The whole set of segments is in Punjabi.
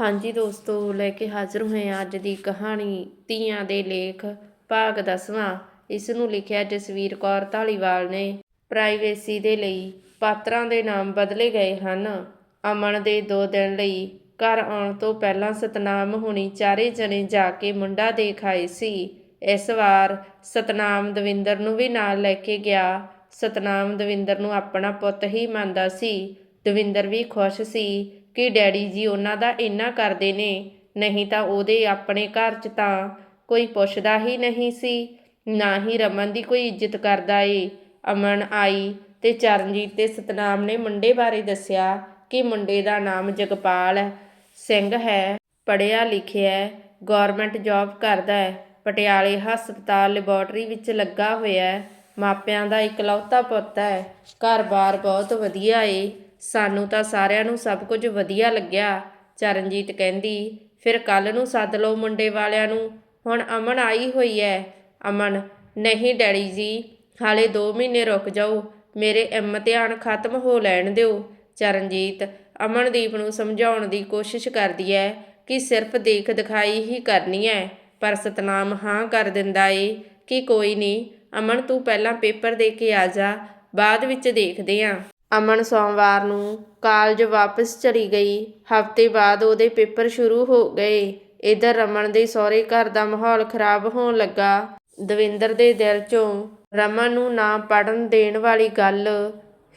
ਹਾਂਜੀ ਦੋਸਤੋ, ਲੈ ਕੇ ਹਾਜ਼ਰ ਹੋਏ ਹਾਂ ਅੱਜ ਦੀ ਕਹਾਣੀ ਧੀਆਂ ਦੇ ਲੇਖ ਭਾਗ ਦਸਵਾਂ। ਇਸ ਨੂੰ ਲਿਖਿਆ ਜਸਵੀਰ ਕੌਰ ਧਾਲੀਵਾਲ ਨੇ। ਪ੍ਰਾਈਵੇਸੀ ਦੇ ਲਈ ਪਾਤਰਾਂ ਦੇ ਨਾਮ ਬਦਲੇ ਗਏ ਹਨ। ਅਮਨ ਦੇ ਦੋ ਦਿਨ ਲਈ ਘਰ ਆਉਣ ਤੋਂ ਪਹਿਲਾਂ ਸਤਨਾਮ ਹੁਣੀ ਚਾਰੇ ਜਣੇ ਜਾ ਕੇ ਮੁੰਡਾ ਦੇਖ ਆਏ ਸੀ। ਇਸ ਵਾਰ ਸਤਨਾਮ ਦਵਿੰਦਰ ਨੂੰ ਵੀ ਨਾਲ ਲੈ ਕੇ ਗਿਆ। ਸਤਨਾਮ ਦਵਿੰਦਰ ਨੂੰ ਆਪਣਾ ਪੁੱਤ ਹੀ ਮੰਨਦਾ ਸੀ। ਦਵਿੰਦਰ ਵੀ ਖੁਸ਼ ਸੀ ਕਿ ਡੈਡੀ ਜੀ ਉਹਨਾਂ ਦਾ ਇੰਨਾ ਕਰਦੇ ਨੇ, ਨਹੀਂ ਤਾਂ ਉਹਦੇ ਆਪਣੇ ਘਰ 'ਚ ਤਾਂ ਕੋਈ ਪੁੱਛਦਾ ਹੀ ਨਹੀਂ ਸੀ, ਨਾ ਹੀ ਰਮਨ ਦੀ ਕੋਈ ਇੱਜ਼ਤ ਕਰਦਾ ਏ। ਅਮਨ ਆਈ ਤੇ ਚਰਨਜੀਤ ਤੇ ਸਤਨਾਮ ਨੇ ਮੁੰਡੇ ਬਾਰੇ ਦੱਸਿਆ ਕਿ ਮੁੰਡੇ ਦਾ ਨਾਮ ਜਗਪਾਲ ਸਿੰਘ ਹੈ। ਪੜ੍ਹਿਆ ਲਿਖਿਆ ਹੈ ਗਵਰਨਮੈਂਟ ਜੌਬ ਕਰਦਾ ਹੈ, ਪਟਿਆਲੇ ਹਸਪਤਾਲ ਲੈਬੋਰਟਰੀ ਵਿੱਚ ਲੱਗਾ ਹੋਇਆ ਹੈ। ਮਾਪਿਆਂ ਦਾ ਇਕਲੌਤਾ ਪੁੱਤ ਹੈ, ਘਰ-ਬਾਰ ਬਹੁਤ ਵਧੀਆ ਏ। ਸਾਨੂੰ ਤਾਂ ਸਾਰਿਆਂ ਨੂੰ ਸਭ ਕੁਝ ਵਧੀਆ ਲੱਗਿਆ, ਚਰਨਜੀਤ ਕਹਿੰਦੀ। ਫਿਰ ਕੱਲ ਨੂੰ ਸੱਦ ਲਓ ਮੁੰਡੇ ਵਾਲਿਆਂ ਨੂੰ, ਹੁਣ ਅਮਨ ਆਈ ਹੋਈ ਹੈ ਅਮਨ, ਨਹੀਂ ਡੈਡੀ ਜੀ, ਹਾਲੇ 2 ਮਹੀਨੇ ਰੁਕ ਜਾਓ, ਮੇਰੇ ਇਮਤਿਹਾਨ ਖਤਮ ਹੋ ਲੈਣ ਦਿਓ। ਚਰਨਜੀਤ, ਅਮਨਦੀਪ ਨੂੰ ਸਮਝਾਉਣ ਦੀ ਕੋਸ਼ਿਸ਼ ਕਰਦੀ ਹੈ ਕਿ ਸਿਰਫ ਦੇਖ ਦਿਖਾਈ ਹੀ ਕਰਨੀ ਹੈ ਪਰ ਸਤਨਾਮ ਹਾਂ ਕਰ ਦਿੰਦਾ ਏ ਕਿ ਕੋਈ ਨਹੀਂ ਅਮਨ ਤੂੰ ਪਹਿਲਾਂ ਪੇਪਰ ਦੇ ਕੇ ਆ ਜਾ, ਬਾਅਦ ਵਿੱਚ ਦੇਖਦੇ ਆਂ। ਅਮਨ ਸੋਮਵਾਰ ਨੂੰ ਕਾਲਜ ਵਾਪਸ ਚਲੀ ਗਈ। ਹਫ਼ਤੇ ਬਾਅਦ ਉਹਦੇ ਪੇਪਰ ਸ਼ੁਰੂ ਹੋ ਗਏ। ਇਧਰ ਰਮਨ ਦੇ ਸਹੁਰੇ ਘਰ ਦਾ ਮਾਹੌਲ ਖਰਾਬ ਹੋਣ ਲੱਗਾ। ਦਵਿੰਦਰ ਦੇ ਦਿਲ 'ਚੋਂ ਰਮਨ ਨੂੰ ਨਾ ਪੜਨ ਦੇਣ ਵਾਲੀ ਗੱਲ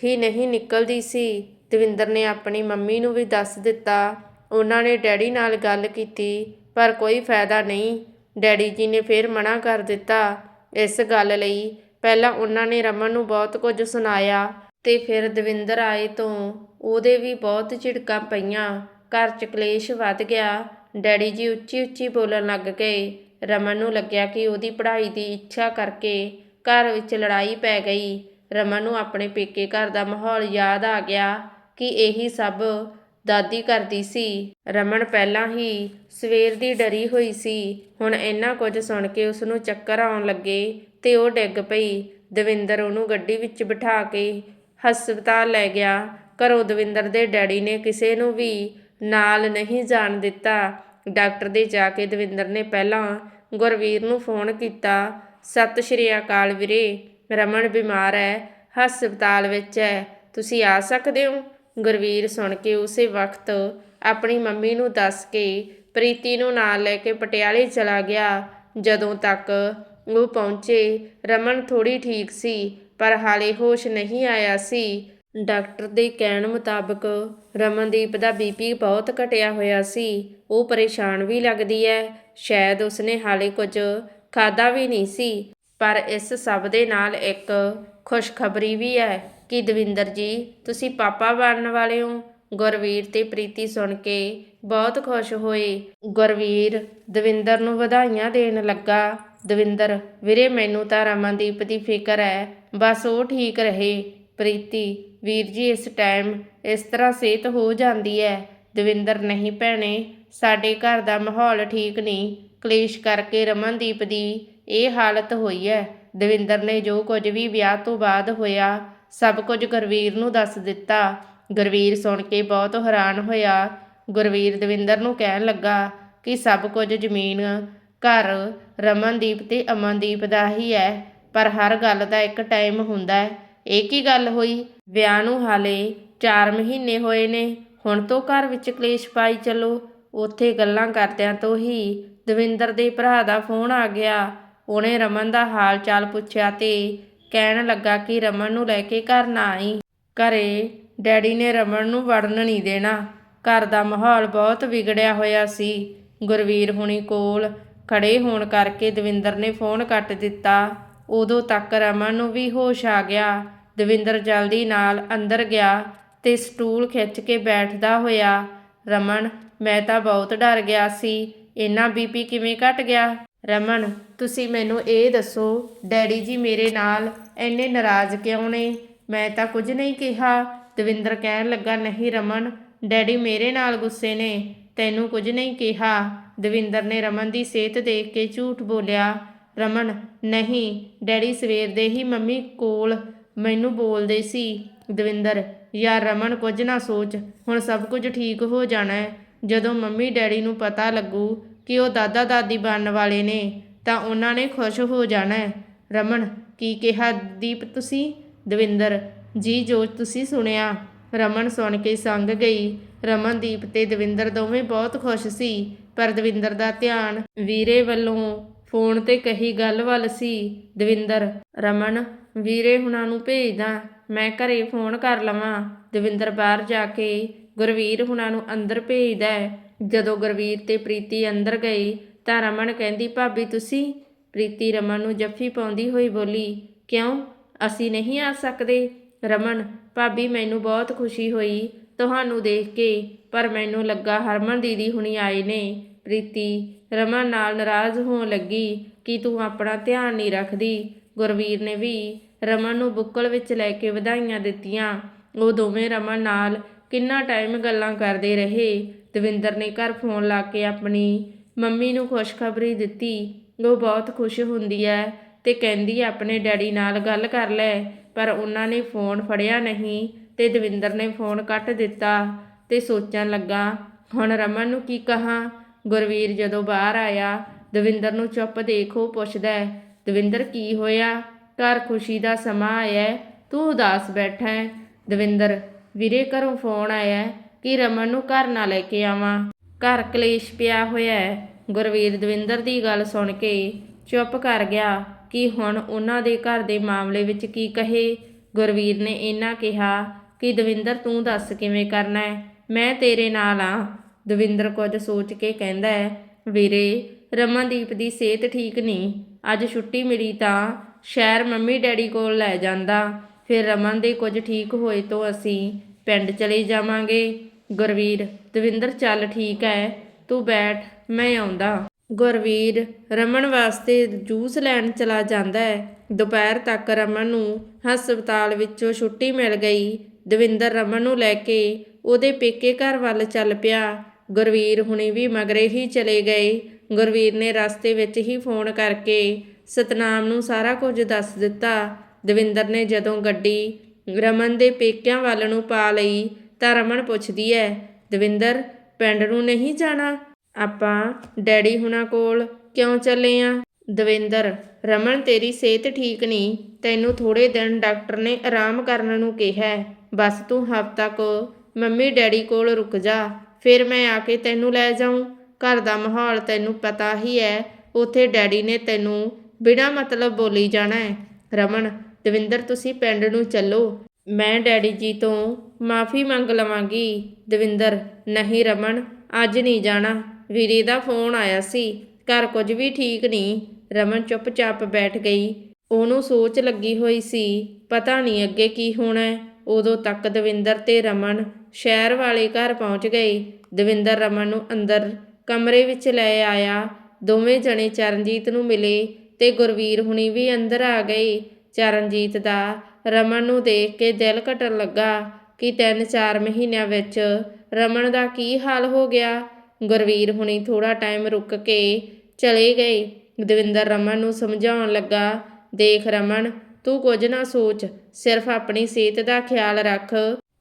ਹੀ ਨਹੀਂ ਨਿਕਲਦੀ ਸੀ। ਦਵਿੰਦਰ ਨੇ ਆਪਣੀ ਮੰਮੀ ਨੂੰ ਵੀ ਦੱਸ ਦਿੱਤਾ। ਉਹਨਾਂ ਨੇ ਡੈਡੀ ਨਾਲ ਗੱਲ ਕੀਤੀ, ਪਰ ਕੋਈ ਫਾਇਦਾ ਨਹੀਂ। ਡੈਡੀ ਜੀ ਨੇ ਫੇਰ ਮਨਾ ਕਰ ਦਿੱਤਾ। ਇਸ ਗੱਲ ਲਈ ਪਹਿਲਾਂ ਉਹਨਾਂ ਨੇ ਰਮਨ ਨੂੰ ਬਹੁਤ ਕੁਝ ਸੁਣਾਇਆ। ਤੇ ਫਿਰ ਦਵਿੰਦਰ ਆਏ ਤੋਂ ਉਹਦੇ ਵੀ ਬਹੁਤ ਝਿੜਕਾਂ ਪਈਆਂ। ਘਰ 'ਚ ਕਲੇਸ਼ ਵੱਧ ਗਿਆ। ਡੈਡੀ ਜੀ ਉੱਚੀ ਉੱਚੀ ਬੋਲਣ ਲੱਗ ਗਏ। ਰਮਨ ਨੂੰ ਲੱਗਿਆ ਕਿ ਉਹਦੀ ਪੜ੍ਹਾਈ ਦੀ ਇੱਛਾ ਕਰਕੇ ਘਰ ਵਿੱਚ ਲੜਾਈ ਪੈ ਗਈ। ਰਮਨ ਨੂੰ ਆਪਣੇ ਪੇਕੇ ਘਰ ਦਾ ਮਾਹੌਲ ਯਾਦ ਆ ਗਿਆ ਕਿ ਇਹੀ ਸਭ ਦਾਦੀ ਕਰਦੀ ਸੀ। ਰਮਨ ਪਹਿਲਾਂ ਹੀ ਸਵੇਰ ਦੀ ਡਰੀ ਹੋਈ ਸੀ। ਹੁਣ ਇੰਨਾ ਕੁਝ ਸੁਣ ਕੇ ਉਸ ਨੂੰ ਚੱਕਰ ਆਉਣ ਲੱਗੇ ਤੇ ਉਹ ਡਿੱਗ ਪਈ। ਦਵਿੰਦਰ ਉਹਨੂੰ ਗੱਡੀ ਵਿੱਚ ਬਿਠਾ ਕੇ ਹਸਪਤਾਲ ਲੈ ਗਿਆ। ਘਰੋਂ ਦਵਿੰਦਰ ਦੇ ਡੈਡੀ ਨੇ ਕਿਸੇ ਨੂੰ ਵੀ ਨਾਲ ਨਹੀਂ ਜਾਣ ਦਿੱਤਾ। ਡਾਕਟਰ ਦੇ ਜਾ ਕੇ ਦਵਿੰਦਰ ਨੇ ਪਹਿਲਾਂ ਗੁਰਵੀਰ ਨੂੰ ਫੋਨ ਕੀਤਾ, ਸਤਿ ਸ਼੍ਰੀ ਅਕਾਲ ਵੀਰੇ, ਰਮਨ ਬਿਮਾਰ ਹੈ ਹਸਪਤਾਲ ਵਿੱਚ ਹੈ ਤੁਸੀਂ ਆ ਸਕਦੇ ਹੋ? ਗੁਰਵੀਰ ਸੁਣ ਕੇ ਉਸੇ ਵਕਤ ਆਪਣੀ ਮੰਮੀ ਨੂੰ ਦੱਸ ਕੇ ਪ੍ਰੀਤੀ ਨੂੰ ਨਾਲ ਲੈ ਕੇ ਪਟਿਆਲੇ ਚਲਾ ਗਿਆ। ਜਦੋਂ ਤੱਕ ਉਹ ਪਹੁੰਚੇ, ਰਮਨ ਥੋੜੀ ਠੀਕ ਸੀ। ਪਰ ਹਾਲੇ ਹੋਸ਼ ਨਹੀਂ ਆਇਆ ਸੀ। ਡਾਕਟਰ ਦੇ ਕਹਿਣ ਮੁਤਾਬਕ ਰਮਨਦੀਪ ਦਾ ਬੀਪੀ ਬਹੁਤ ਘਟਿਆ ਹੋਇਆ ਸੀ। ਉਹ ਪਰੇਸ਼ਾਨ ਵੀ ਲੱਗਦੀ ਹੈ ਸ਼ਾਇਦ ਉਸਨੇ ਹਾਲੇ ਕੁਝ ਖਾਦਾ ਵੀ ਨਹੀਂ ਸੀ। ਪਰ ਇਸ ਸਭ ਦੇ ਨਾਲ ਇੱਕ ਖੁਸ਼ਖਬਰੀ ਵੀ ਹੈ ਕਿ ਦਵਿੰਦਰ ਜੀ, ਤੁਸੀਂ ਪਾਪਾ ਬਣਨ ਵਾਲੇ ਹੋ। ਗੁਰਵੀਰ ਤੇ ਪ੍ਰੀਤੀ ਸੁਣ ਕੇ ਬਹੁਤ ਖੁਸ਼ ਹੋਏ। ਗੁਰਵੀਰ ਦਵਿੰਦਰ ਨੂੰ ਵਧਾਈਆਂ ਦੇਣ ਲੱਗਾ। ਦਵਿੰਦਰ, ਵੀਰੇ, ਮੈਨੂੰ ਤਾਂ ਰਮਨਦੀਪ ਦੀ ਫਿਕਰ ਹੈ ਬਸ ਉਹ ਠੀਕ ਰਹੇ। ਪ੍ਰੀਤੀ, ਵੀਰ ਜੀ, ਇਸ ਟਾਈਮ ਇਸ ਤਰ੍ਹਾਂ ਸਿਹਤ ਹੋ ਜਾਂਦੀ ਹੈ। ਦਵਿੰਦਰ, ਨਹੀਂ ਭੈਣੇ, ਸਾਡੇ ਘਰ ਦਾ ਮਾਹੌਲ ਠੀਕ ਨਹੀਂ। ਕਲੇਸ਼ ਕਰਕੇ ਰਮਨਦੀਪ ਦੀ ਇਹ ਹਾਲਤ ਹੋਈ ਹੈ। ਦਵਿੰਦਰ ਨੇ ਜੋ ਕੁਝ ਵੀ ਵਿਆਹ ਤੋਂ ਬਾਅਦ ਹੋਇਆ, ਸਭ ਕੁਝ ਗੁਰਵੀਰ ਨੂੰ ਦੱਸ ਦਿੱਤਾ। ਗੁਰਵੀਰ ਸੁਣ ਕੇ ਬਹੁਤ ਹੈਰਾਨ ਹੋਇਆ। ਗੁਰਵੀਰ ਦਵਿੰਦਰ ਨੂੰ ਕਹਿਣ ਲੱਗਾ ਕਿ ਸਭ ਕੁਝ ਜ਼ਮੀਨ, ਘਰ ਰਮਨਦੀਪ ਤੇ ਅਮਨਦੀਪ ਦਾ ਹੀ ਹੈ। ਪਰ ਹਰ ਗੱਲ ਦਾ ਇੱਕ ਟਾਈਮ ਹੁੰਦਾ ਹੈ। ਇਹ ਕੀ ਗੱਲ ਹੋਈ? ਵਿਆਹ ਨੂੰ ਹਾਲੇ 4 ਮਹੀਨੇ ਹੋਏ ਨੇ। ਹੁਣ ਤੋਂ ਘਰ ਵਿੱਚ ਕਲੇਸ਼ ਪਾਈ ਚੱਲੋ। ਉੱਥੇ ਗੱਲਾਂ ਕਰਦਿਆਂ ਤੋਂ ਹੀ ਦਵਿੰਦਰ ਦੇ ਭਰਾ ਦਾ ਫੋਨ ਆ ਗਿਆ। ਉਹਨੇ ਰਮਨ ਦਾ ਹਾਲ ਚਾਲ ਪੁੱਛਿਆ ਤੇ ਕਹਿਣ ਲੱਗਾ ਕਿ ਰਮਨ ਨੂੰ ਲੈ ਕੇ ਘਰ ਨਾ ਆਈ। ਘਰੇ ਡੈਡੀ ਨੇ ਰਮਨ ਨੂੰ ਵੜਨ ਨਹੀਂ ਦੇਣਾ। ਘਰ ਦਾ ਮਾਹੌਲ ਬਹੁਤ ਵਿਗੜਿਆ ਹੋਇਆ ਸੀ। ਗੁਰਵੀਰ ਹੁਣੀ ਕੋਲ ਖੜੇ ਹੋਣ ਕਰਕੇ ਦਵਿੰਦਰ ਨੇ ਫੋਨ ਕੱਟ ਦਿੱਤਾ। ਉਦੋਂ ਤੱਕ ਰਮਨ ਨੂੰ ਵੀ ਹੋਸ਼ ਆ ਗਿਆ। ਦਵਿੰਦਰ ਜਲਦੀ ਨਾਲ ਅੰਦਰ ਗਿਆ ਤੇ ਸਟੂਲ ਖਿੱਚ ਕੇ ਬੈਠਦਾ ਹੋਇਆ। ਰਮਨ, ਮੈਂ ਤਾਂ ਬਹੁਤ ਡਰ ਗਿਆ ਸੀ। ਇੰਨਾ ਬੀਪੀ ਕਿਵੇਂ ਘਟ ਗਿਆ? ਰਮਨ, ਤੁਸੀਂ ਮੈਨੂੰ ਇਹ ਦੱਸੋ, ਡੈਡੀ ਜੀ ਮੇਰੇ ਨਾਲ ਇੰਨੇ ਨਾਰਾਜ਼ ਕਿਉਂ ਨੇ? ਮੈਂ ਤਾਂ ਕੁਝ ਨਹੀਂ ਕਿਹਾ। ਦਵਿੰਦਰ ਕਹਿਣ ਲੱਗਾ, ਨਹੀਂ ਰਮਨ, ਡੈਡੀ ਮੇਰੇ ਨਾਲ ਗੁੱਸੇ ਨੇ। ਤੈਨੂੰ ਕੁਝ ਨਹੀਂ ਕਿਹਾ। ਦਵਿੰਦਰ ਨੇ ਰਮਨ ਦੀ ਸਿਹਤ ਦੇਖ ਕੇ ਝੂਠ ਬੋਲਿਆ। ਰਮਨ, ਨਹੀਂ, ਡੈਡੀ ਸਵੇਰ ਦੇ ਹੀ ਮੰਮੀ ਕੋਲ ਮੈਨੂੰ ਬੋਲਦੇ ਸੀ, ਦਵਿੰਦਰ, ਯਾਰ ਰਮਨ, ਕੁਝ ਨਾ ਸੋਚ, ਹੁਣ ਸਭ ਕੁਝ ਠੀਕ ਹੋ ਜਾਣਾ ਹੈ। ਜਦੋਂ ਮੰਮੀ ਡੈਡੀ ਨੂੰ ਪਤਾ ਲੱਗੂ ਕਿ ਉਹ ਦਾਦਾ ਦਾਦੀ ਬਣਨ ਵਾਲੇ ਨੇ, ਤਾਂ ਉਹਨਾਂ ਨੇ ਖੁਸ਼ ਹੋ ਜਾਣਾ ਹੈ। ਰਮਨ, ਕੀ ਕਿਹਾ ਦੀਪ ਤੁਸੀਂ? ਦਵਿੰਦਰ, ਜੀ, ਜੋ ਤੁਸੀਂ ਸੁਣਿਆ। ਰਮਨ ਸੁਣ ਕੇ ਸੰਗ ਗਈ। ਰਮਨਦੀਪ ਤੇ ਦਵਿੰਦਰ ਦੋਵੇਂ ਬਹੁਤ ਖੁਸ਼ ਸੀ, ਪਰ ਦਵਿੰਦਰ ਦਾ ਧਿਆਨ ਵੀਰੇ ਵੱਲੋਂ ਫੋਨ ਤੇ ਕਹੀ ਗੱਲ ਵੱਲ ਸੀ, ਦਵਿੰਦਰ, ਰਮਨ, ਵੀਰੇ ਹੁਣਾਂ ਨੂੰ ਭੇਜਦਾ ਮੈਂ ਘਰੇ ਫੋਨ ਕਰ ਲਵਾਂ। ਦਵਿੰਦਰ ਬਾਹਰ ਜਾ ਕੇ ਗੁਰਵੀਰ ਹੁਣਾਂ ਨੂੰ ਅੰਦਰ ਭੇਜਦਾ ਜਦੋਂ ਗੁਰਵੀਰ ਤੇ ਪ੍ਰੀਤੀ ਅੰਦਰ ਗਏ, ਤਾਂ ਰਮਨ ਕਹਿੰਦੀ, ਭਾਬੀ, ਤੁਸੀਂ? ਪ੍ਰੀਤੀ ਰਮਨ ਨੂੰ ਜੱਫੀ ਪਾਉਂਦੀ ਹੋਈ ਬੋਲੀ, ਕਿਉਂ? ਅਸੀਂ ਨਹੀਂ ਆ ਸਕਦੇ। ਰਮਨ, ਭਾਬੀ, ਮੈਨੂੰ ਬਹੁਤ ਖੁਸ਼ੀ ਹੋਈ। ਤੁਹਾਨੂੰ ਦੇਖ ਕੇ, ਪਰ ਮੈਨੂੰ ਲੱਗਾ ਹਰਮਨ ਦੀਦੀ ਹੁਣੀ ਆਏ ਨੇ। ਪ੍ਰੀਤੀ ਰਮਨ ਨਾਲ ਨਾਰਾਜ਼ ਹੋਣ ਲੱਗੀ ਕਿ ਤੂੰ ਆਪਣਾ ਧਿਆਨ ਨਹੀਂ ਰੱਖਦੀ। ਗੁਰਵੀਰ ਨੇ ਵੀ ਰਮਨ ਨੂੰ ਬੁੱਕਲ ਵਿੱਚ ਲੈ ਕੇ ਵਧਾਈਆਂ ਦਿੱਤੀਆਂ। ਉਹ ਦੋਵੇਂ ਰਮਨ ਨਾਲ ਕਿੰਨਾ ਟਾਈਮ ਗੱਲਾਂ ਕਰਦੇ ਰਹੇ। ਦਵਿੰਦਰ ਨੇ ਘਰ ਫੋਨ ਲਾ ਕੇ ਆਪਣੀ ਮੰਮੀ ਨੂੰ ਖੁਸ਼ਖਬਰੀ ਦਿੱਤੀ। ਉਹ ਬਹੁਤ ਖੁਸ਼ ਹੁੰਦੀ ਹੈ ਤੇ ਕਹਿੰਦੀ ਆਪਣੇ ਡੈਡੀ ਨਾਲ ਗੱਲ ਕਰ ਲੈ। ਪਰ ਉਹਨਾਂ ਨੇ ਫੋਨ ਫੜਿਆ ਨਹੀਂ ਤੇ ਦਵਿੰਦਰ ਨੇ ਫੋਨ ਕੱਟ ਦਿੱਤਾ ਤੇ ਸੋਚਣ ਲੱਗਾ, ਹੁਣ ਰਮਨ ਨੂੰ ਕੀ ਕਹਾਂ? ਗੁਰਵੀਰ ਜਦੋਂ ਬਾਹਰ ਆਇਆ, ਦਵਿੰਦਰ ਨੂੰ ਚੁੱਪ ਦੇਖੋ ਪੁੱਛਦਾ ਹੈ, ਦਵਿੰਦਰ ਕੀ ਹੋਇਆ? ਘਰ ਖੁਸ਼ੀ ਦਾ ਸਮਾਂ ਆਇਆ ਤੂੰ ਉਦਾਸ ਬੈਠਾ ਹੈ? ਦਵਿੰਦਰ, ਵੀਰੇ ਘਰੋਂ ਫੋਨ ਆਇਆ ਕਿ ਰਮਨ ਨੂੰ ਘਰ ਨਾ ਲੈ ਕੇ ਆਵਾਂ। ਘਰ ਕਲੇਸ਼ ਪਿਆ ਹੋਇਆ ਹੈ। ਗੁਰਵੀਰ ਦਵਿੰਦਰ ਦੀ ਗੱਲ ਸੁਣ ਕੇ ਚੁੱਪ ਕਰ ਗਿਆ, ਕਿ ਹੁਣ ਉਹਨਾਂ ਦੇ ਘਰ ਦੇ ਮਾਮਲੇ ਵਿੱਚ ਕੀ ਕਹੇ? ਗੁਰਵੀਰ ਨੇ ਇਹਨਾਂ ਕਿਹਾ ਕਿ, ਦਵਿੰਦਰ ਤੂੰ ਦੱਸ ਕਿਵੇਂ ਕਰਨਾ ਹੈ? ਮੈਂ ਤੇਰੇ ਨਾਲ ਆ ਦਵਿੰਦਰ ਕੁਝ ਸੋਚ ਕੇ ਕਹਿੰਦਾ ਹੈ, ਵੀਰੇ, ਰਮਨਦੀਪ ਦੀ ਸਿਹਤ ਠੀਕ ਨਹੀਂ। ਅੱਜ ਛੁੱਟੀ ਮਿਲੀ ਤਾਂ ਸ਼ਹਿਰ ਮੰਮੀ ਡੈਡੀ ਕੋਲ ਲੈ ਜਾਂਦਾ। ਫਿਰ ਰਮਨ ਦੇ ਕੁਝ ਠੀਕ ਹੋਏ ਤੋਂ ਅਸੀਂ ਪਿੰਡ ਚਲੇ ਜਾਵਾਂਗੇ। ਗੁਰਵੀਰ, ਦਵਿੰਦਰ, ਚੱਲ ਠੀਕ ਹੈ, ਤੂੰ ਬੈਠ, ਮੈਂ ਆਉਂਦਾ। ਗੁਰਵੀਰ ਰਮਨ ਵਾਸਤੇ ਜੂਸ ਲੈਣ ਚਲਾ ਜਾਂਦਾ ਹੈ। ਦੁਪਹਿਰ ਤੱਕ ਰਮਨ ਨੂੰ ਹਸਪਤਾਲ ਵਿੱਚੋਂ ਛੁੱਟੀ ਮਿਲ ਗਈ। ਦਵਿੰਦਰ ਰਮਨ ਨੂੰ ਲੈ ਕੇ ਉਹਦੇ ਪੇਕੇ ਘਰ ਵੱਲ ਚੱਲ ਪਿਆ। ਗੁਰਵੀਰ ਹੁਣੀ ਵੀ ਮਗਰੇ ਹੀ ਚਲੇ ਗਏ। ਗੁਰਵੀਰ ਨੇ ਰਸਤੇ ਵਿੱਚ ਹੀ ਫੋਨ ਕਰਕੇ ਸਤਨਾਮ ਨੂੰ ਸਾਰਾ ਕੁਝ ਦੱਸ ਦਿੱਤਾ। ਦਵਿੰਦਰ ਨੇ ਜਦੋਂ ਗੱਡੀ ਰਮਨ ਦੇ ਪੇਕਿਆਂ ਵੱਲ ਨੂੰ ਪਾ ਲਈ ਤਾਂ ਰਮਨ ਪੁੱਛਦੀ ਹੈ ਦਵਿੰਦਰ, ਪਿੰਡ ਨੂੰ ਨਹੀਂ ਜਾਣਾ? ਆਪਾਂ ਡੈਡੀ ਹੁਣਾਂ ਕੋਲ ਕਿਉਂ ਚੱਲੇ ਆ? ਦਵਿੰਦਰ, ਰਮਨ ਤੇਰੀ ਸਿਹਤ ਠੀਕ ਨਹੀਂ ਤੈਨੂੰ ਥੋੜੇ ਦਿਨ ਡਾਕਟਰ ਨੇ ਆਰਾਮ ਕਰਨ ਨੂੰ ਕਿਹਾ। ਬਸ ਤੂੰ ਹਫ਼ਤਾ ਕੋ ਮੰਮੀ ਡੈਡੀ ਕੋਲ ਰੁਕ ਜਾ। ਫਿਰ ਮੈਂ ਆ ਕੇ ਤੈਨੂੰ ਲੈ ਜਾਊਂ। ਘਰ ਦਾ ਮਾਹੌਲ ਤੈਨੂੰ ਪਤਾ ਹੀ ਹੈ ਉਥੇ ਡੈਡੀ ਨੇ ਤੈਨੂੰ ਬਿਨਾਂ ਮਤਲਬ ਬੋਲੀ ਜਾਣਾ ਹੈ ਰਮਨ, ਦਵਿੰਦਰ, ਤੁਸੀਂ ਪਿੰਡ ਨੂੰ ਚੱਲੋ। ਮੈਂ ਡੈਡੀ ਜੀ ਤੋਂ ਮਾਫੀ ਮੰਗ ਲਵਾਂਗੀ। ਦਵਿੰਦਰ, ਨਹੀਂ ਰਮਨ, ਅੱਜ ਨਹੀਂ ਜਾਣਾ। ਵੀਰੇ ਦਾ ਫੋਨ ਆਇਆ ਸੀ। ਘਰ ਕੁਝ ਵੀ ਠੀਕ ਨਹੀਂ। ਰਮਨ ਚੁੱਪਚਾਪ ਬੈਠ ਗਈ। ਉਹਨੂੰ ਸੋਚ ਲੱਗੀ ਹੋਈ ਸੀ। ਪਤਾ ਨਹੀਂ ਅੱਗੇ ਕੀ ਹੋਣਾ ਉਦੋਂ ਤੱਕ ਦਵਿੰਦਰ ਤੇ ਰਮਨ ਸ਼ਹਿਰ ਵਾਲੇ ਘਰ ਪਹੁੰਚ ਗਏ। ਦਵਿੰਦਰ ਰਮਨ ਨੂੰ ਅੰਦਰ ਕਮਰੇ ਵਿੱਚ ਲੈ ਆਇਆ। ਦੋਵੇਂ ਜਣੇ ਚਰਨਜੀਤ ਨੂੰ ਮਿਲੇ ਤੇ ਗੁਰਵੀਰ ਹੁਣੀ ਵੀ ਅੰਦਰ ਆ ਗਏ। ਚਰਨਜੀਤ ਦਾ ਰਮਨ ਨੂੰ ਦੇਖ ਕੇ ਦਿਲ ਘਟਣ ਲੱਗਾ ਕਿ ਤਿੰਨ ਚਾਰ ਮਹੀਨਿਆਂ ਵਿੱਚ ਰਮਨ ਦਾ ਕੀ ਹਾਲ ਹੋ ਗਿਆ। ਗੁਰਵੀਰ ਹੁਣੀ ਥੋੜਾ ਟਾਈਮ ਰੁਕ ਕੇ ਚਲੇ ਗਏ। ਦਵਿੰਦਰ ਰਮਨ ਨੂੰ ਸਮਝਾਉਣ ਲੱਗਾ, ਦੇਖ ਰਮਨ ਤੂੰ ਕੁਝ ਨਾ ਸੋਚ, ਸਿਰਫ ਆਪਣੀ ਸਿਹਤ ਦਾ ਖਿਆਲ ਰੱਖ।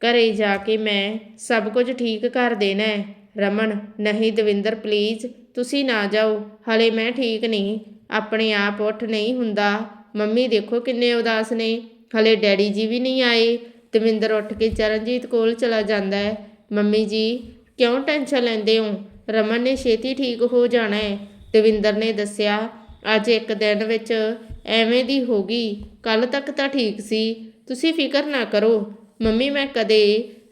ਘਰੇ ਜਾ ਕੇ ਮੈਂ ਸਭ ਕੁਝ ਠੀਕ ਕਰ ਦੇਣਾ ਹੈ। ਰਮਨ, ਨਹੀਂ ਦਵਿੰਦਰ ਪਲੀਜ਼ ਤੁਸੀਂ ਨਾ ਜਾਓ। ਹਲੇ ਮੈਂ ਠੀਕ ਨਹੀਂ। ਆਪਣੇ ਆਪ ਉੱਠ ਨਹੀਂ ਹੁੰਦਾ। ਮੰਮੀ ਦੇਖੋ ਕਿੰਨੇ ਉਦਾਸ ਨੇ। ਹਲੇ ਡੈਡੀ ਜੀ ਵੀ ਨਹੀਂ ਆਏ। ਦਵਿੰਦਰ ਉੱਠ ਕੇ ਚਰਨਜੀਤ ਕੋਲ ਚਲਾ ਜਾਂਦਾ ਹੈ। ਮੰਮੀ ਜੀ, ਕਿਉਂ ਟੈਨਸ਼ਨ ਲੈਂਦੇ ਹੋ? ਰਮਨ ਨੇ ਛੇਤੀ ਠੀਕ ਹੋ ਜਾਣਾ ਹੈ। ਦਵਿੰਦਰ ਨੇ ਦੱਸਿਆ, ਅੱਜ ਇੱਕ ਦਿਨ ਵਿੱਚ ਐਵੇਂ ਦੀ ਹੋ ਗਈ। ਕੱਲ ਤੱਕ ਤਾਂ ਠੀਕ ਸੀ। ਤੁਸੀਂ ਫਿਕਰ ਨਾ ਕਰੋ। ਮੰਮੀ, ਮੈਂ ਕਦੇ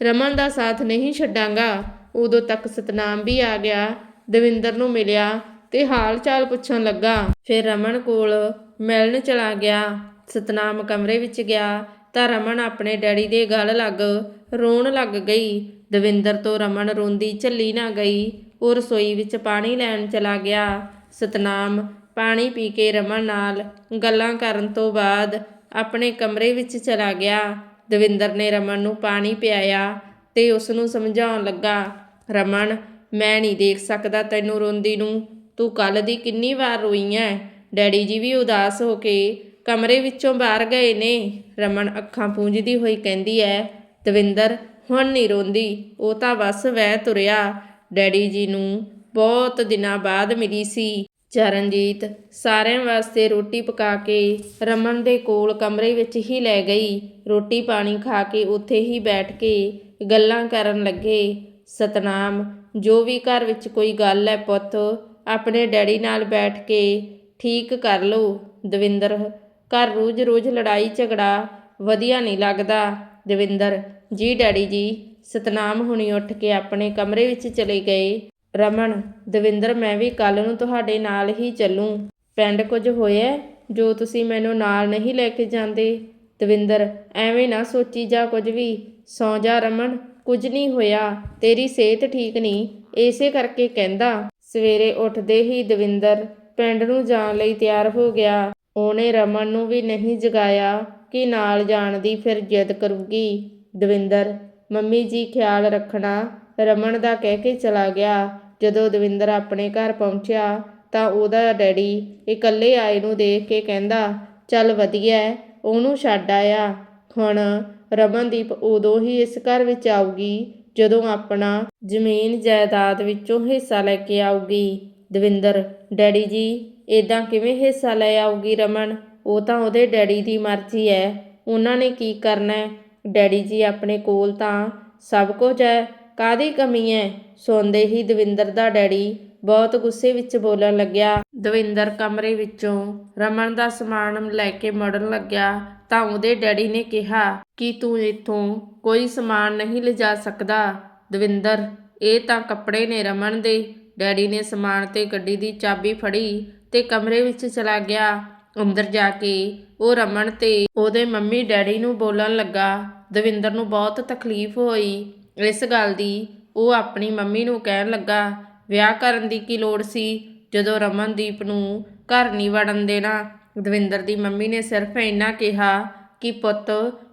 ਰਮਨ ਦਾ ਸਾਥ ਨਹੀਂ ਛੱਡਾਂਗਾ। ਉਦੋਂ ਤੱਕ ਸਤਨਾਮ ਵੀ ਆ ਗਿਆ, ਦਵਿੰਦਰ ਨੂੰ ਮਿਲਿਆ ਤੇ ਹਾਲ ਚਾਲ ਪੁੱਛਣ ਲੱਗਾ। ਫਿਰ ਰਮਨ ਕੋਲ ਮਿਲਣ ਚਲਾ ਗਿਆ। ਸਤਨਾਮ ਕਮਰੇ ਵਿੱਚ ਗਿਆ ਤਾਂ ਰਮਨ ਆਪਣੇ ਡੈਡੀ ਦੇ ਗਲ ਲੱਗ ਰੋਣ ਲੱਗ ਗਈ। ਦਵਿੰਦਰ ਤੋਂ ਰਮਨ ਰੋਂਦੀ ਝੱਲੀ ਨਾ ਗਈ। ਉਹ ਰਸੋਈ ਵਿੱਚ ਪਾਣੀ ਲੈਣ ਚਲਾ ਗਿਆ। ਸਤਨਾਮ ਪਾਣੀ ਪੀ ਕੇ ਰਮਨ ਨਾਲ। ਗੱਲਾਂ ਕਰਨ ਤੋਂ ਬਾਅਦ ਆਪਣੇ ਕਮਰੇ ਵਿੱਚ ਚਲਾ ਗਿਆ। ਦਵਿੰਦਰ ਨੇ ਰਮਨ ਨੂੰ ਪਾਣੀ ਪਿਆਇਆ ਤੇ ਉਸ ਨੂੰ ਸਮਝਾਉਣ ਲੱਗਾ, ਰਮਨ, ਮੈਂ ਨਹੀਂ ਦੇਖ ਸਕਦਾ ਤੈਨੂੰ ਰੋਂਦੀ ਨੂੰ। ਤੂੰ ਕੱਲ ਦੀ ਕਿੰਨੀ ਵਾਰ ਰੋਈ ਐ? ਡੈਡੀ ਜੀ ਵੀ ਉਦਾਸ ਹੋ ਕੇ ਕਮਰੇ ਵਿੱਚੋਂ ਬਾਹਰ ਗਏ ਨੇ। ਰਮਨ ਅੱਖਾਂ ਪੂੰਝਦੀ ਹੋਈ ਕਹਿੰਦੀ ਐ, ਦਵਿੰਦਰ, ਹੁਣ ਨਹੀਂ ਰੋਂਦੀ। ਉਹ ਤਾਂ ਬਸ ਵਹਿ ਤੁਰਿਆ। ਡੈਡੀ ਜੀ ਨੂੰ ਬਹੁਤ ਦਿਨਾਂ ਬਾਅਦ ਮਿਲੀ ਸੀ। ਚਰਨਜੀਤ ਸਾਰਿਆਂ ਵਾਸਤੇ ਰੋਟੀ ਪਕਾ ਕੇ ਰਮਨ ਦੇ ਕੋਲ ਕਮਰੇ ਵਿੱਚ ਹੀ ਲੈ ਗਈ। ਰੋਟੀ ਪਾਣੀ ਖਾ ਕੇ ਉੱਥੇ ਹੀ ਬੈਠ ਕੇ ਗੱਲਾਂ ਕਰਨ ਲੱਗੇ। ਸਤਨਾਮ, ਜੋ ਵੀ ਘਰ ਵਿੱਚ ਕੋਈ ਗੱਲ ਹੈ ਪੁੱਤ, ਆਪਣੇ ਡੈਡੀ ਨਾਲ ਬੈਠ ਕੇ ਠੀਕ ਕਰ ਲਓ। ਦਵਿੰਦਰ, ਘਰ ਰੋਜ਼-ਰੋਜ਼ ਲੜਾਈ ਝਗੜਾ ਵਧੀਆ ਨਹੀਂ ਲੱਗਦਾ। ਦਵਿੰਦਰ, ਜੀ ਡੈਡੀ ਜੀ, ਸਤਨਾਮ ਹੁਣੀ ਉੱਠ ਕੇ ਆਪਣੇ ਕਮਰੇ ਵਿੱਚ ਚਲੇ ਗਏ। ਰਮਨ, ਦਵਿੰਦਰ, ਮੈਂ ਵੀ ਕੱਲ ਨੂੰ ਤੁਹਾਡੇ ਨਾਲ ਹੀ ਚੱਲੂੰ। ਪਿੰਡ ਕੁਝ ਹੋਇਆ ਜੋ ਤੁਸੀਂ ਮੈਨੂੰ ਨਾਲ ਨਹੀਂ ਲੈ ਕੇ ਜਾਂਦੇ। ਦਵਿੰਦਰ, ਐਵੇਂ ਨਾ ਸੋਚੀ ਜਾ ਕੁਝ ਵੀ। ਸੌ ਜਾ ਰਮਨ, ਕੁਝ ਨਹੀਂ ਹੋਇਆ। ਤੇਰੀ ਸਿਹਤ ਠੀਕ ਨਹੀਂ। ਇਸੇ ਕਰਕੇ ਕਹਿੰਦਾ। ਸਵੇਰੇ ਉੱਠਦੇ ਹੀ ਦਵਿੰਦਰ ਪਿੰਡ ਨੂੰ ਜਾਣ ਲਈ ਤਿਆਰ ਹੋ ਗਿਆ। ਉਹਨੇ ਰਮਨ ਨੂੰ ਵੀ ਨਹੀਂ ਜਗਾਇਆ ਕਿ ਨਾਲ ਜਾਣ ਦੀ ਫਿਰ ਜਿੱਦ ਕਰੂਗੀ। ਦਵਿੰਦਰ, ਮੰਮੀ ਜੀ ਖਿਆਲ ਰੱਖਣਾ। ਰਮਨ ਦਾ ਕਹਿ ਕੇ ਚਲਾ ਗਿਆ। ਜਦੋਂ ਦਵਿੰਦਰ ਆਪਣੇ ਘਰ ਪਹੁੰਚਿਆ ਤਾਂ ਉਹਦਾ ਡੈਡੀ ਇਕੱਲੇ ਆਏ ਨੂੰ ਦੇਖ ਕੇ ਕਹਿੰਦਾ, ਚੱਲ ਵਧੀਆ ਉਹਨੂੰ ਛੱਡ ਆਇਆ। ਹੁਣ ਰਮਨਦੀਪ ਉਦੋਂ ਹੀ ਇਸ ਘਰ ਵਿੱਚ ਆਊਗੀ, ਜਦੋਂ ਆਪਣਾ ਜ਼ਮੀਨ ਜਾਇਦਾਦ ਵਿੱਚੋਂ ਹਿੱਸਾ ਲੈ ਕੇ ਆਊਗੀ। ਦਵਿੰਦਰ, ਡੈਡੀ ਜੀ ਇਦਾਂ ਕਿਵੇਂ ਹਿੱਸਾ ਲੈ ਆਊਗੀ ਰਮਨ? ਉਹ ਤਾਂ ਉਹਦੇ ਡੈਡੀ ਦੀ ਮਰਜ਼ੀ ਹੈ ਉਹਨਾਂ ਨੇ ਕੀ ਕਰਨਾ? ਡੈਡੀ ਜੀ ਆਪਣੇ ਕੋਲ ਤਾਂ ਸਭ ਕੁਝ ਹੈ ਕਾਦੀ ਕਮੀ ਹੈ ਸੌਂਦੇ ਹੀ ਦਵਿੰਦਰ ਦਾ ਡੈਡੀ ਬਹੁਤ ਗੁੱਸੇ ਵਿੱਚ ਬੋਲਣ ਲੱਗਿਆ। ਦਵਿੰਦਰ ਕਮਰੇ ਵਿੱਚੋਂ ਰਮਨ ਦਾ ਸਮਾਨ ਲੈ ਕੇ ਮੜਨ ਲੱਗਿਆ ਤਾਂ ਉਹਦੇ ਡੈਡੀ ਨੇ ਕਿਹਾ, ਕਿ ਤੂੰ ਇੱਥੋਂ ਕੋਈ ਸਮਾਨ ਨਹੀਂ ਲਿਜਾ ਸਕਦਾ? ਦਵਿੰਦਰ, ਇਹ ਤਾਂ ਕੱਪੜੇ ਨੇ ਰਮਨ ਦੇ। ਡੈਡੀ ਨੇ ਸਮਾਨ ਤੇ ਗੱਡੀ ਦੀ ਚਾਬੀ ਫੜੀ ਤੇ ਕਮਰੇ ਵਿੱਚ ਚਲਾ ਗਿਆ। ਅੰਦਰ ਜਾ ਕੇ ਉਹ ਰਮਨ ਤੇ ਉਹਦੇ ਮੰਮੀ ਡੈਡੀ ਨੂੰ ਬੋਲਣ ਲੱਗਾ। ਦਵਿੰਦਰ ਨੂੰ ਬਹੁਤ ਤਕਲੀਫ ਹੋਈ। ਇਸ ਗੱਲ ਦੀ ਉਹ ਆਪਣੀ ਮੰਮੀ ਨੂੰ ਕਹਿਣ ਲੱਗਾ, ਵਿਆਹ ਕਰਨ ਦੀ ਕੀ ਲੋੜ ਸੀ? ਜਦੋਂ ਰਮਨਦੀਪ ਨੂੰ ਘਰ ਨਹੀਂ ਵੜਨ ਦੇਣਾ, ਦਵਿੰਦਰ ਦੀ ਮੰਮੀ ਨੇ ਸਿਰਫ ਇੰਨਾ ਕਿਹਾ ਕਿ, ਪੁੱਤ,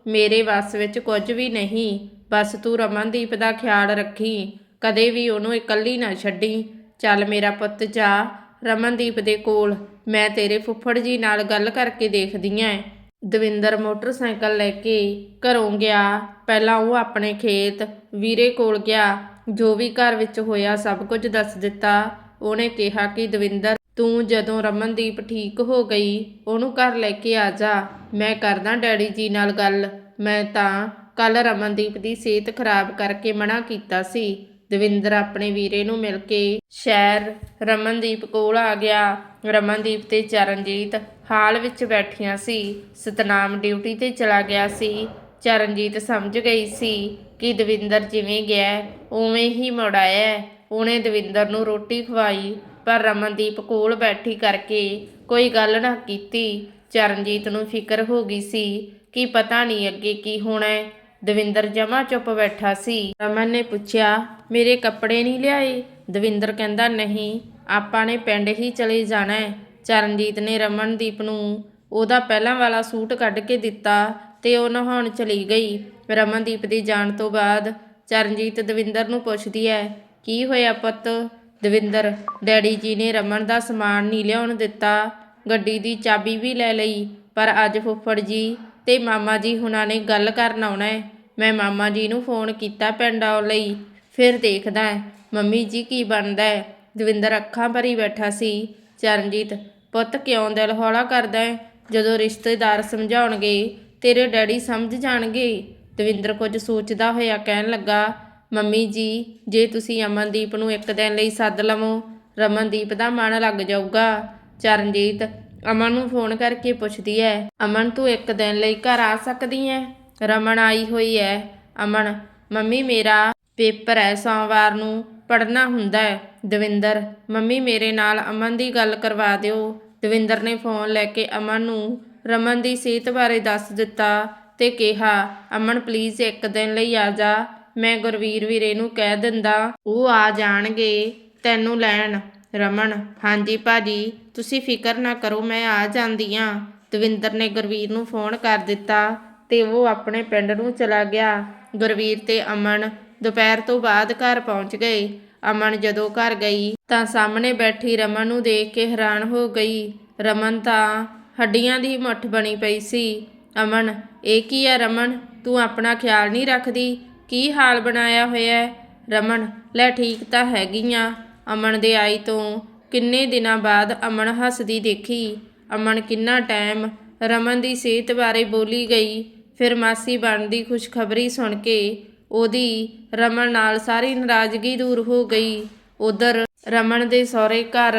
ਮੇਰੇ ਵੱਸ ਵਿੱਚ ਕੁਝ ਵੀ ਨਹੀਂ, ਬਸ ਤੂੰ ਰਮਨਦੀਪ ਦਾ ਖਿਆਲ ਰੱਖੀ, ਕਦੇ ਵੀ ਉਹਨੂੰ ਇਕੱਲੀ ਨਾ ਛੱਡੀ। ਚੱਲ ਮੇਰਾ ਪੁੱਤ ਜਾ ਰਮਨਦੀਪ ਦੇ ਕੋਲ, ਮੈਂ ਤੇਰੇ ਫੁੱਫੜ ਜੀ ਨਾਲ ਗੱਲ ਕਰਕੇ ਦੇਖਦੀ ਆਂ ਦਵਿੰਦਰ ਮੋਟਰਸਾਈਕਲ ਲੈ ਕੇ ਘਰੋਂ ਗਿਆ। ਪਹਿਲਾਂ ਉਹ ਆਪਣੇ ਖੇਤ ਵੀਰੇ ਕੋਲ ਗਿਆ। ਜੋ ਵੀ ਘਰ ਵਿੱਚ ਹੋਇਆ ਸਭ ਕੁਝ ਦੱਸ ਦਿੱਤਾ। ਉਹਨੇ ਕਿਹਾ ਕਿ, ਦਵਿੰਦਰ, ਤੂੰ ਜਦੋਂ ਰਮਨਦੀਪ ਠੀਕ ਹੋ ਗਈ, ਉਹਨੂੰ ਘਰ ਲੈ ਕੇ ਆ ਜਾ। ਮੈਂ ਕਰਦਾ ਡੈਡੀ ਜੀ ਨਾਲ ਗੱਲ। ਮੈਂ ਤਾਂ ਕੱਲ ਰਮਨਦੀਪ ਦੀ ਸਿਹਤ ਖਰਾਬ ਕਰਕੇ ਮਨਾ ਕੀਤਾ ਸੀ। ਦਵਿੰਦਰ ਆਪਣੇ ਵੀਰੇ ਨੂੰ ਮਿਲ ਕੇ ਸ਼ਹਿਰ ਰਮਨਦੀਪ ਕੋਲ ਆ ਗਿਆ। ਰਮਨਦੀਪ ਤੇ ਚਰਨਜੀਤ ਹਾਲ ਵਿੱਚ ਬੈਠੀਆਂ ਸੀ। ਸਤਨਾਮ ਡਿਊਟੀ ਤੇ ਚਲਾ ਗਿਆ ਸੀ। ਚਰਨਜੀਤ ਸਮਝ ਗਈ ਸੀ ਕਿ ਦਵਿੰਦਰ ਜਿਵੇਂ ਗਿਆ ਉਵੇਂ ਹੀ ਮੁੜ ਆਇਆ ਉਹਨੇ ਦਵਿੰਦਰ ਨੂੰ ਰੋਟੀ ਖਵਾਈ, ਪਰ ਰਮਨਦੀਪ ਕੋਲ ਬੈਠੀ ਕਰਕੇ ਕੋਈ ਗੱਲ ਨਾ ਕੀਤੀ। ਚਰਨਜੀਤ ਨੂੰ ਫਿਕਰ ਹੋ ਗਈ ਸੀ ਕਿ ਪਤਾ ਨਹੀਂ ਅੱਗੇ ਕੀ ਹੋਣਾ ਦਵਿੰਦਰ ਜਮਾ ਚੁੱਪ ਬੈਠਾ ਸੀ। ਰਮਨ ਨੇ ਪੁੱਛਿਆ, ਮੇਰੇ ਕੱਪੜੇ ਨਹੀਂ ਲਿਆਏ? ਦਵਿੰਦਰ ਕਹਿੰਦਾ, ਨਹੀਂ, ਆਪਾਂ ਨੇ ਪਿੰਡ ਹੀ ਚਲੇ ਜਾਣਾ ਹੈ। ਚਰਨਜੀਤ ਨੇ ਰਮਨਦੀਪ ਨੂੰ ਉਹਦਾ ਪਹਿਲਾਂ ਵਾਲਾ ਸੂਟ ਕੱਢ ਕੇ ਦਿੱਤਾ ਤੇ ਉਹ ਨਹਾਉਣ ਚਲੀ ਗਈ। ਰਮਨਦੀਪ ਦੀ ਜਾਣ ਤੋਂ ਬਾਅਦ ਚਰਨਜੀਤ ਦਵਿੰਦਰ ਨੂੰ ਪੁੱਛਦੀ ਹੈ, ਕੀ ਹੋਇਆ ਪੁੱਤ? ਦਵਿੰਦਰ, ਡੈਡੀ ਜੀ ਨੇ ਰਮਨ ਦਾ ਸਮਾਨ ਨਹੀਂ ਲਿਆਉਣ ਦਿੱਤਾ। ਗੱਡੀ ਦੀ ਚਾਬੀ ਵੀ ਲੈ ਲਈ, ਪਰ ਅੱਜ ਫੁੱਫੜ ਜੀ ਤੇ ਮਾਮਾ ਜੀ ਹੁਣਾਂ ਨੇ ਗੱਲ ਕਰਨ ਆਉਣਾ ਹੈ। ਮੈਂ ਮਾਮਾ ਜੀ ਨੂੰ ਫੋਨ ਕੀਤਾ ਪਿੰਡ ਆਉਣ ਲਈ, ਫਿਰ ਦੇਖਦਾ ਹੈ, ਮੰਮੀ ਜੀ ਕੀ ਬਣਦਾ ਹੈ? ਦਵਿੰਦਰ ਅੱਖਾਂ ਭਰੀ ਬੈਠਾ ਸੀ। ਚਰਨਜੀਤ, ਪੁੱਤ ਕਿਉਂ ਦਿਲ ਹੌਲਾ ਕਰਦਾ ਹੈ? ਜਦੋਂ ਰਿਸ਼ਤੇਦਾਰ ਸਮਝਾਉਣਗੇ, ਤੇਰੇ ਡੈਡੀ ਸਮਝ ਜਾਣਗੇ। ਦਵਿੰਦਰ ਕੁਝ ਸੋਚਦਾ ਹੋਇਆ ਕਹਿਣ ਲੱਗਾ, ਮੰਮੀ ਜੀ, ਜੇ ਤੁਸੀਂ ਅਮਨਦੀਪ ਨੂੰ ਇੱਕ ਦਿਨ ਲਈ ਸੱਦ ਲਵੋ, ਰਮਨਦੀਪ ਦਾ ਮਨ ਲੱਗ ਜਾਊਗਾ। ਚਰਨਜੀਤ ਅਮਨ ਨੂੰ ਫੋਨ ਕਰਕੇ ਪੁੱਛਦੀ ਹੈ ਅਮਨ, ਤੂੰ ਇੱਕ ਦਿਨ ਲਈ ਘਰ ਆ ਸਕਦੀ ਹੈ ਰਮਨ ਆਈ ਹੋਈ ਹੈ ਅਮਨ, ਮੰਮੀ ਮੇਰਾ ਪੇਪਰ ਹੈ ਸੋਮਵਾਰ ਨੂੰ ਪੜ੍ਹਨਾ ਹੁੰਦਾ ਹੈ ਦਵਿੰਦਰ, ਮੰਮੀ ਮੇਰੇ ਨਾਲ ਅਮਨ ਦੀ ਗੱਲ ਕਰਵਾ ਦਿਓ। ਦਵਿੰਦਰ ਨੇ ਫੋਨ ਲੈ ਕੇ ਅਮਨ ਨੂੰ ਰਮਨ ਦੀ ਸਿਹਤ ਬਾਰੇ ਦੱਸ ਦਿੱਤਾ ਤੇ ਕਿਹਾ, ਅਮਨ ਪਲੀਜ਼ ਇੱਕ ਦਿਨ ਲਈ ਆ ਜਾ। ਮੈਂ ਗੁਰਵੀਰ ਵੀਰੇ ਨੂੰ ਕਹਿ ਦਿੰਦਾ, ਉਹ ਆ ਜਾਣਗੇ ਤੈਨੂੰ ਲੈਣ। ਰਮਨ, ਹਾਂਜੀ ਭਾਜੀ, ਤੁਸੀਂ ਫਿਕਰ ਨਾ ਕਰੋ, ਮੈਂ ਆ ਜਾਂਦੀ ਆ। ਦਵਿੰਦਰ ਨੇ ਗੁਰਵੀਰ ਨੂੰ ਫੋਨ ਕਰ ਦਿੱਤਾ ਤੇ ਉਹ ਆਪਣੇ ਪਿੰਡ ਨੂੰ ਚਲਾ ਗਿਆ। ਗੁਰਵੀਰ ਤੇ ਅਮਨ ਦੁਪਹਿਰ ਤੋਂ ਬਾਅਦ ਘਰ ਪਹੁੰਚ ਗਏ। ਅਮਨ ਜਦੋਂ ਘਰ ਗਈ ਤਾਂ ਸਾਹਮਣੇ ਬੈਠੀ ਰਮਨ ਨੂੰ ਦੇਖ ਕੇ ਹੈਰਾਨ ਹੋ ਗਈ। ਰਮਨ ਤਾਂ ਹੱਡੀਆਂ ਦੀ ਮੁੱਠ ਬਣੀ ਪਈ ਸੀ। ਅਮਨ, ਇਹ ਕੀ ਹੈ ਰਮਨ? ਤੂੰ ਆਪਣਾ ਖਿਆਲ ਨਹੀਂ ਰੱਖਦੀ? ਕੀ ਹਾਲ ਬਣਾਇਆ ਹੋਇਆ ਰਮਨ, ਲੈ ਠੀਕ ਤਾਂ ਹੈਗੀਆਂ ਅਮਨ ਦੇ ਆਈ ਤੋਂ ਕਿੰਨੇ ਦਿਨਾਂ ਬਾਅਦ ਅਮਨ ਹੱਸਦੀ ਦੇਖੀ। ਅਮਨ ਕਿੰਨਾ ਟਾਈਮ ਰਮਨ ਦੀ ਸਿਹਤ ਬਾਰੇ ਬੋਲੀ ਗਈ। ਫਿਰ ਮਾਸੀ ਬਣਦੀ ਖੁਸ਼ਖਬਰੀ ਸੁਣ ਕੇ ਉਹਦੀ ਰਮਨ ਨਾਲ ਸਾਰੀ ਨਾਰਾਜ਼ਗੀ ਦੂਰ ਹੋ ਗਈ। ਉਧਰ ਰਮਨ ਦੇ ਸਹੁਰੇ ਘਰ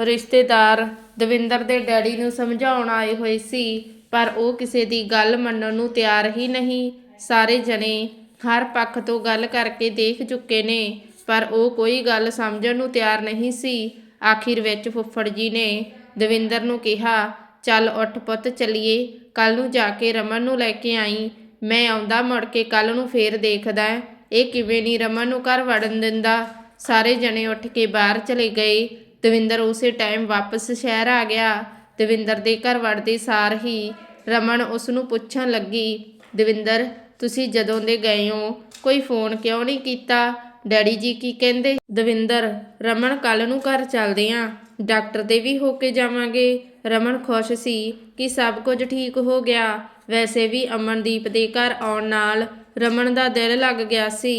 ਰਿਸ਼ਤੇਦਾਰ ਦਵਿੰਦਰ ਦੇ ਡੈਡੀ ਨੂੰ ਸਮਝਾਉਣ ਆਏ ਹੋਏ ਸੀ, ਪਰ ਉਹ ਕਿਸੇ ਦੀ ਗੱਲ ਮੰਨਣ ਨੂੰ ਤਿਆਰ ਹੀ ਨਹੀਂ। ਸਾਰੇ ਜਣੇ ਹਰ ਪੱਖ ਤੋਂ ਗੱਲ ਕਰਕੇ ਦੇਖ ਚੁੱਕੇ ਨੇ। ਪਰ ਉਹ ਕੋਈ ਗੱਲ ਸਮਝਣ ਨੂੰ ਤਿਆਰ ਨਹੀਂ ਸੀ। ਆਖਿਰ ਵਿੱਚ ਫੁੱਫੜ ਜੀ ਨੇ ਦਵਿੰਦਰ ਨੂੰ ਕਿਹਾ, ਚੱਲ ਉੱਠ ਪੁੱਤ, ਚੱਲੀਏ। ਕੱਲ ਨੂੰ ਜਾ ਕੇ ਰਮਨ ਨੂੰ ਲੈ ਕੇ ਆਈ। ਮੈਂ ਆਉਂਦਾ ਮੁੜ ਕੇ ਕੱਲ ਨੂੰ ਫੇਰ ਦੇਖਦਾ। ਇਹ ਕਿਵੇਂ ਨਹੀਂ ਰਮਨ ਨੂੰ ਘਰ ਵੜਨ ਦਿੰਦਾ। ਸਾਰੇ ਜਣੇ ਉੱਠ ਕੇ ਬਾਹਰ ਚਲੇ ਗਏ। ਦਵਿੰਦਰ ਉਸੇ ਟਾਈਮ ਵਾਪਸ ਸ਼ਹਿਰ ਆ ਗਿਆ। ਦਵਿੰਦਰ ਦੇ ਘਰ ਵੜਦੇ ਸਾਰ ਹੀ ਰਮਨ ਉਸ ਨੂੰ ਪੁੱਛਣ ਲੱਗੀ, ਦਵਿੰਦਰ, ਤੁਸੀਂ ਜਦੋਂ ਦੇ ਗਏ ਹੋ, ਕੋਈ ਫੋਨ ਕਿਉਂ ਨਹੀਂ ਕੀਤਾ? ਡੈਡੀ ਜੀ ਕੀ ਕਹਿੰਦੇ? ਦਵਿੰਦਰ, ਰਮਨ ਕੱਲ ਨੂੰ ਘਰ ਚੱਲਦੇ ਆਂ ਡਾਕਟਰ ਦੇ ਵੀ ਹੋ ਕੇ ਜਾਵਾਂਗੇ। ਰਮਨ ਖੁਸ਼ ਸੀ ਕਿ ਸਭ ਕੁਝ ਠੀਕ ਹੋ ਗਿਆ। ਵੈਸੇ ਵੀ ਅਮਨਦੀਪ ਦੇ ਘਰ ਆਉਣ ਨਾਲ ਰਮਨ ਦਾ ਦਿਲ ਲੱਗ ਗਿਆ ਸੀ।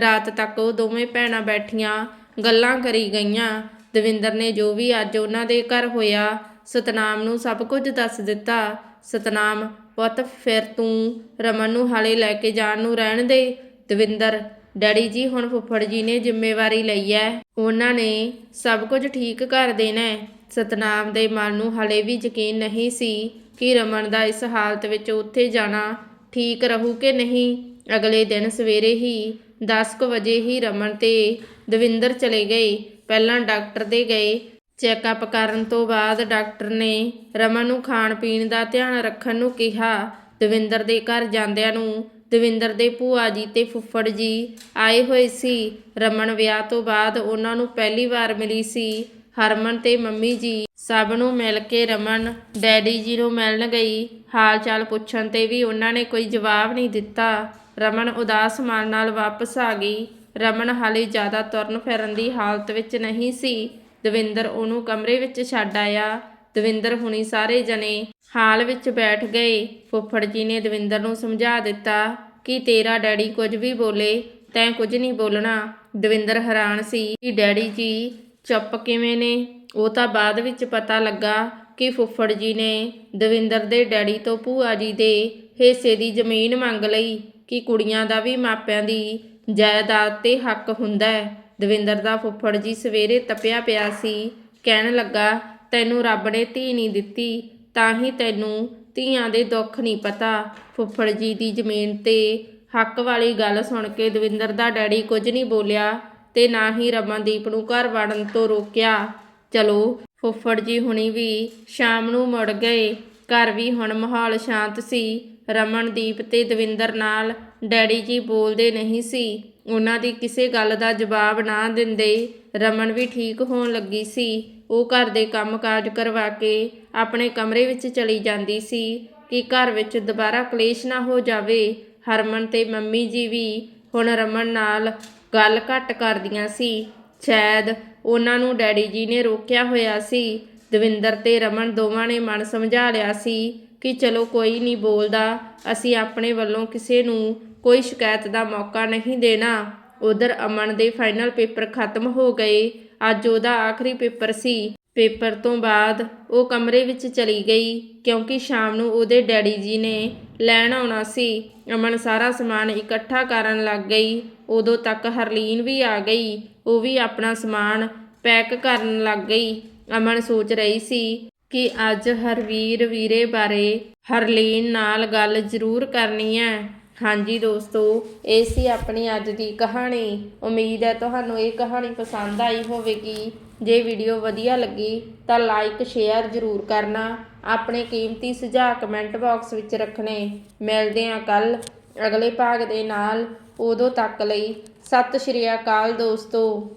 ਰਾਤ ਤੱਕ ਉਹ ਦੋਵੇਂ ਭੈਣਾਂ ਬੈਠੀਆਂ ਗੱਲਾਂ ਕਰੀ ਗਈਆਂ। ਦਵਿੰਦਰ ਨੇ ਜੋ ਵੀ ਅੱਜ ਉਹਨਾਂ ਦੇ ਘਰ ਹੋਇਆ, ਸਤਨਾਮ ਨੂੰ ਸਭ ਕੁਝ ਦੱਸ ਦਿੱਤਾ। ਸਤਨਾਮ, ਪੁੱਤ, ਫਿਰ ਤੂੰ ਰਮਨ ਨੂੰ ਹਾਲੇ ਲੈ ਕੇ ਜਾਣ ਨੂੰ ਰਹਿਣ ਦੇ। ਦਵਿੰਦਰ ਡੈਡੀ ਜੀ, ਹੁਣ ਫੁੱਫੜ ਜੀ ਨੇ ਜ਼ਿੰਮੇਵਾਰੀ ਲਈ ਹੈ ਉਹਨਾਂ ਨੇ ਸਭ ਕੁਝ ਠੀਕ ਕਰ ਦੇਣਾ ਹੈ ਸਤਨਾਮ ਦੇ ਮਨ ਨੂੰ ਹਲੇ ਵੀ ਯਕੀਨ ਨਹੀਂ ਸੀ ਕਿ ਰਮਨ ਦਾ ਇਸ ਹਾਲਤ ਵਿੱਚ ਉੱਥੇ ਜਾਣਾ ਠੀਕ ਰਹੂ ਕਿ ਨਹੀਂ। ਅਗਲੇ ਦਿਨ ਸਵੇਰੇ ਹੀ 10:00 ਵਜੇ ਹੀ ਰਮਨ ਤੇ ਦਵਿੰਦਰ ਚਲੇ ਗਏ। ਪਹਿਲਾਂ ਡਾਕਟਰ ਦੇ ਗਏ। ਚੈੱਕਅਪ ਕਰਨ ਤੋਂ ਬਾਅਦ ਡਾਕਟਰ ਨੇ ਰਮਨ ਨੂੰ ਖਾਣ ਪੀਣ ਦਾ ਧਿਆਨ ਰੱਖਣ ਨੂੰ ਕਿਹਾ। ਦਵਿੰਦਰ ਦੇ ਘਰ ਜਾਂਦਿਆਂ ਨੂੰ ਦਵਿੰਦਰ ਦੇ ਭੂਆ ਜੀ ਤੇ ਫੁੱਫੜ ਜੀ ਆਏ ਹੋਏ ਸੀ। ਰਮਨ ਵਿਆਹ ਤੋਂ ਬਾਅਦ ਉਹਨਾਂ ਨੂੰ ਪਹਿਲੀ ਵਾਰ ਮਿਲੀ ਸੀ। ਹਰਮਨ ਤੇ ਮੰਮੀ ਜੀ ਸਭ ਨੂੰ ਮਿਲ ਕੇ ਰਮਨ, ਡੈਡੀ ਜੀ ਨੂੰ ਮਿਲਣ ਗਈ। ਹਾਲ ਚਾਲ ਪੁੱਛਣ ਤੇ ਵੀ ਉਹਨਾਂ ਨੇ ਕੋਈ ਜਵਾਬ ਨਹੀਂ ਦਿੱਤਾ। ਰਮਨ ਉਦਾਸ ਮਨ ਨਾਲ ਵਾਪਸ ਆ ਗਈ। ਰਮਨ ਹਾਲੇ ਜ਼ਿਆਦਾ ਤੁਰਨ ਫਿਰਨ ਦੀ ਹਾਲਤ ਵਿੱਚ ਨਹੀਂ ਸੀ। ਦਵਿੰਦਰ ਉਹਨੂੰ ਕਮਰੇ ਵਿੱਚ ਛੱਡ ਆਇਆ। ਦਵਿੰਦਰ ਹੁਣੀ ਸਾਰੇ ਜਣੇ ਹਾਲ ਵਿੱਚ ਬੈਠ ਗਏ। ਫੁੱਫੜ ਜੀ ਨੇ ਦਵਿੰਦਰ ਨੂੰ ਸਮਝਾ ਦਿੱਤਾ ਕਿ ਤੇਰਾ ਡੈਡੀ ਕੁਝ ਵੀ ਬੋਲੇ ਤੈਂ ਕੁਝ ਨਹੀਂ ਬੋਲਣਾ। ਦਵਿੰਦਰ ਹੈਰਾਨ ਸੀ ਕਿ ਡੈਡੀ ਜੀ ਚੁੱਪ ਕਿਵੇਂ ਨੇ। ਉਹ ਤਾਂ ਬਾਅਦ ਵਿੱਚ ਪਤਾ ਲੱਗਾ ਕਿ ਫੁੱਫੜ ਜੀ ਨੇ ਦਵਿੰਦਰ ਦੇ ਡੈਡੀ ਤੋਂ ਭੂਆ ਜੀ ਦੇ ਹਿੱਸੇ ਦੀ ਜ਼ਮੀਨ ਮੰਗ ਲਈ ਕਿ ਕੁੜੀਆਂ ਦਾ ਵੀ ਮਾਪਿਆਂ ਦੀ ਜਾਇਦਾਦ ਤੇ ਹੱਕ ਹੁੰਦਾ ਹੈ। ਦਵਿੰਦਰ ਦਾ ਫੁੱਫੜ ਜੀ ਸਵੇਰੇ ਤਪਿਆ ਪਿਆ ਸੀ। ਕਹਿਣ ਲੱਗਾ, ਤੈਨੂੰ ਰੱਬ ਨੇ ਧੀ ਨਹੀਂ ਦਿੱਤੀ। ਤਾਂ ਹੀ ਤੈਨੂੰ ਧੀਆਂ ਦੇ ਦੁੱਖ ਨਹੀਂ ਪਤਾ। ਫੁੱਫੜ ਜੀ ਦੀ ਜ਼ਮੀਨ ਤੇ ਹੱਕ ਵਾਲੀ ਗੱਲ ਸੁਣ ਕੇ ਦਵਿੰਦਰ ਦਾ ਡੈਡੀ ਕੁਝ ਨਹੀਂ ਬੋਲਿਆ ਤੇ ਨਾ ਹੀ ਰਮਨਦੀਪ ਨੂੰ ਘਰ ਵੜਨ ਤੋਂ ਰੋਕਿਆ। ਚਲੋ, ਫੁੱਫੜ ਜੀ ਹੁਣੀ ਵੀ ਸ਼ਾਮ ਨੂੰ ਮੁੜ ਗਏ। ਘਰ ਵੀ ਹੁਣ ਮਾਹੌਲ ਸ਼ਾਂਤ ਸੀ। ਰਮਨਦੀਪ ਤੇ ਦਵਿੰਦਰ ਨਾਲ ਡੈਡੀ ਜੀ ਬੋਲਦੇ ਨਹੀਂ ਸੀ। ਉਹਨਾਂ ਦੀ ਕਿਸੇ ਗੱਲ ਦਾ ਜਵਾਬ ਨਾ ਦਿੰਦੇ ਰਮਨ ਵੀ ਠੀਕ ਹੋਣ ਲੱਗੀ ਸੀ। ਉਹ ਘਰ ਦੇ ਕੰਮਕਾਜ ਕਰਵਾ ਕੇ ਆਪਣੇ ਕਮਰੇ ਵਿੱਚ ਚਲੀ ਜਾਂਦੀ ਸੀ ਕਿ ਘਰ ਵਿੱਚ ਦੁਬਾਰਾ ਕਲੇਸ਼ ਨਾ ਹੋ ਜਾਵੇ। ਹਰਮਨ ਤੇ ਮੰਮੀ ਜੀ ਵੀ ਹੁਣ ਰਮਨ ਨਾਲ ਗੱਲ ਘੱਟ ਕਰਦੀਆਂ ਸੀ। ਸ਼ਾਇਦ ਉਹਨਾਂ ਨੂੰ ਡੈਡੀ ਜੀ ਨੇ ਰੋਕਿਆ ਹੋਇਆ ਸੀ। ਦਵਿੰਦਰ ਤੇ ਰਮਨ ਦੋਵਾਂ ਨੇ ਮਨ ਸਮਝਾ ਲਿਆ ਸੀ ਕਿ ਚਲੋ ਕੋਈ ਨਹੀਂ ਬੋਲਦਾ, ਅਸੀਂ ਆਪਣੇ ਵੱਲੋਂ ਕਿਸੇ ਨੂੰ ਕੋਈ ਸ਼ਿਕਾਇਤ ਦਾ ਮੌਕਾ ਨਹੀਂ ਦੇਣਾ। ਉਧਰ ਅਮਨ ਦੇ ਫਾਈਨਲ ਪੇਪਰ ਖਤਮ ਹੋ ਗਏ। ਅੱਜ ਉਹਦਾ ਆਖਰੀ ਪੇਪਰ ਸੀ। ਪੇਪਰ ਤੋਂ ਬਾਅਦ ਉਹ ਕਮਰੇ ਵਿੱਚ ਚਲੀ ਗਈ, ਕਿਉਂਕਿ ਸ਼ਾਮ ਨੂੰ ਉਹਦੇ ਡੈਡੀ ਜੀ ਨੇ ਲੈਣ ਆਉਣਾ ਸੀ। ਅਮਨ ਸਾਰਾ ਸਮਾਨ ਇਕੱਠਾ ਕਰਨ ਲੱਗ ਗਈ। ਉਦੋਂ ਤੱਕ ਹਰਲੀਨ ਵੀ ਆ ਗਈ। ਉਹ ਵੀ ਆਪਣਾ ਸਮਾਨ ਪੈਕ ਕਰਨ ਲੱਗ ਗਈ। ਅਮਨ ਸੋਚ ਰਹੀ ਸੀ ਕਿ ਅੱਜ ਹਰਵੀਰ ਵੀਰੇ ਬਾਰੇ ਹਰਲੀਨ ਨਾਲ ਗੱਲ ਜ਼ਰੂਰ ਕਰਨੀ ਹੈ। ਹਾਂਜੀ ਦੋਸਤੋ, ਇਹ ਸੀ ਆਪਣੀ ਅੱਜ ਦੀ ਕਹਾਣੀ। ਉਮੀਦ ਹੈ ਤੁਹਾਨੂੰ ਇਹ ਕਹਾਣੀ ਪਸੰਦ ਆਈ ਹੋਵੇਗੀ। ਜੇ ਵੀਡੀਓ ਵਧੀਆ ਲੱਗੀ ਤਾਂ ਲਾਈਕ, ਸ਼ੇਅਰ ਜ਼ਰੂਰ ਕਰਨਾ। ਆਪਣੇ ਕੀਮਤੀ ਸੁਝਾਅ ਕਮੈਂਟ ਬਾਕਸ ਵਿੱਚ ਰੱਖਣੇ। ਮਿਲਦੇ ਹਾਂ ਕੱਲ ਅਗਲੇ ਭਾਗ ਦੇ ਨਾਲ। ਉਦੋਂ ਤੱਕ ਲਈ ਸਤਿ ਸ਼੍ਰੀ ਅਕਾਲ ਦੋਸਤੋ।